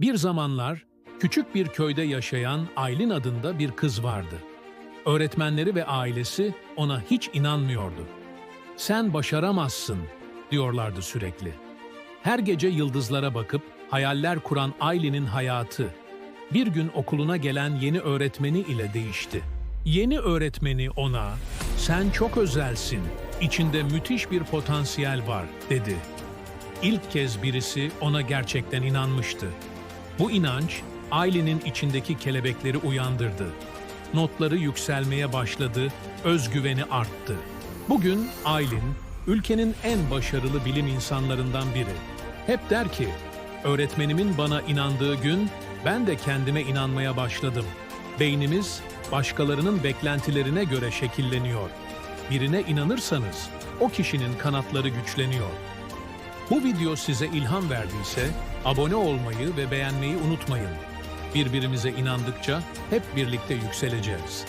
Bir zamanlar küçük bir köyde yaşayan Aylin adında bir kız vardı. Öğretmenleri ve ailesi ona hiç inanmıyordu. Sen başaramazsın diyorlardı sürekli. Her gece yıldızlara bakıp hayaller kuran Aylin'in hayatı bir gün okuluna gelen yeni öğretmeni ile değişti. Yeni öğretmeni ona "Sen çok özelsin. içinde müthiş bir potansiyel var." dedi. İlk kez birisi ona gerçekten inanmıştı. Bu inanç Aylin'in içindeki kelebekleri uyandırdı. Notları yükselmeye başladı, özgüveni arttı. Bugün Aylin, ülkenin en başarılı bilim insanlarından biri. Hep der ki, öğretmenimin bana inandığı gün ben de kendime inanmaya başladım. Beynimiz başkalarının beklentilerine göre şekilleniyor. Birine inanırsanız o kişinin kanatları güçleniyor. Bu video size ilham verdiyse abone olmayı ve beğenmeyi unutmayın. Birbirimize inandıkça hep birlikte yükseleceğiz.